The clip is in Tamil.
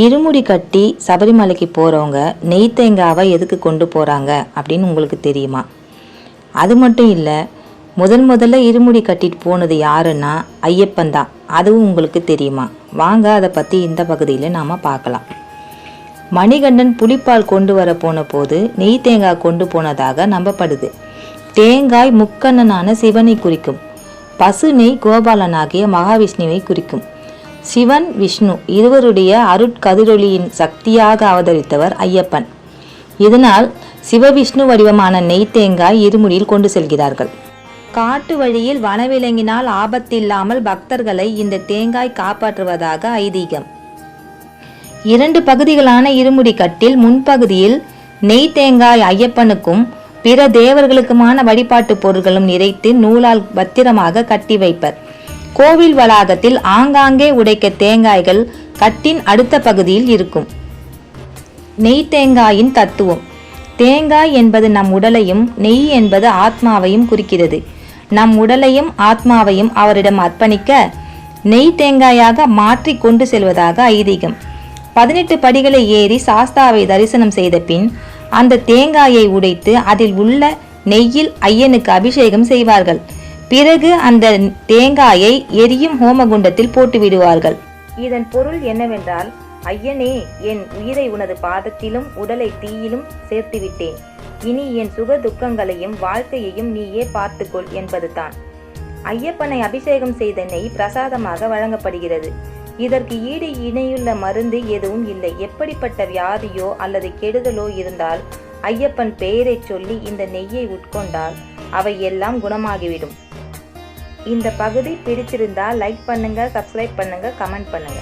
இருமுடி கட்டி சபரிமலைக்கு போகிறவங்க நெய் தேங்காவை எதுக்கு கொண்டு போகிறாங்க அப்படின்னு உங்களுக்கு தெரியுமா? அது மட்டும் இல்லை முதன் முதல்ல இருமுடி கட்டிட்டு போனது யாருன்னா ஐயப்பன் தான். அதுவும் உங்களுக்கு தெரியுமா? வாங்க அதை பற்றி இந்த பகுதியில் நாம் பார்க்கலாம். மணிகண்டன் புளிப்பால் கொண்டு வர போன போது நெய் தேங்காய் கொண்டு போனதாக நம்பப்படுது. தேங்காய் முக்கண்ணனான சிவனை குறிக்கும். பசு நெய் கோபாலனாகிய மகாவிஷ்ணுவை குறிக்கும். சிவன் விஷ்ணு இருவருடைய அருட்கதிரொளியின் சக்தியாக அவதரித்தவர் ஐயப்பன். இதனால் சிவவிஷ்ணு வடிவமான நெய் தேங்காய் இருமுடியில் கொண்டு செல்கிறார்கள். காட்டு வழியில் வனவிலங்கினால் ஆபத்தில்லாமல் பக்தர்களை இந்த தேங்காய் காப்பாற்றுவதாக ஐதீகம். இரண்டு பகுதிகளான இருமுடி கட்டில் முன்பகுதியில் நெய் தேங்காய் ஐயப்பனுக்கும் பிற தேவர்களுக்குமான வழிபாட்டு பொருட்களும் நிறைத்து நூலால் பத்திரமாக கட்டி வைப்பர். கோவில் வளாகத்தில் ஆங்காங்கே உடைக்க தேங்காய்கள் கட்டின் அடுத்த பகுதியில் இருக்கும். நெய் தேங்காயின் தத்துவம். தேங்காய் என்பது நம் உடலையும் நெய் என்பது ஆத்மாவையும் குறிக்கிறது. நம் உடலையும் ஆத்மாவையும் அவரிடம் அர்ப்பணிக்க நெய் தேங்காயாக மாற்றி கொண்டு செல்வதாக ஐதீகம். பதினெட்டு படிகளை ஏறி சாஸ்தாவை தரிசனம் செய்த பின் அந்த தேங்காயை உடைத்து அதில் உள்ள நெய்யில் ஐயனுக்கு அபிஷேகம் செய்வார்கள். பிறகு அந்த தேங்காயை எரியும் ஹோமகுண்டத்தில் போட்டு விடுவார்கள் இதன் பொருள் என்னவென்றால் ஐயனே என் உயிரை உனது பாதத்திலும் உடலை தீயிலும் சேர்த்து விட்டேன் இனி என் சுக துக்கங்களையும் வாழ்க்கையையும் நீயே பார்த்துக்கொள் என்பதுதான். ஐயப்பனை அபிஷேகம் செய்த நெய் பிரசாதமாக வழங்கப்படுகிறது. இதற்கு ஈடு இணையுள்ள மருந்து எதுவும் இல்லை. எப்படிப்பட்ட வியாதியோ அல்லது கெடுதலோ இருந்தால் ஐயப்பன் பெயரைச் சொல்லி இந்த நெய்யை உட்கொண்டால் அவை எல்லாம் குணமாகிவிடும். இந்த பகுதி பிடிச்சிருந்தா லைக் பண்ணுங்க சப்ஸ்கிரைப் பண்ணுங்க கமெண்ட் பண்ணுங்க.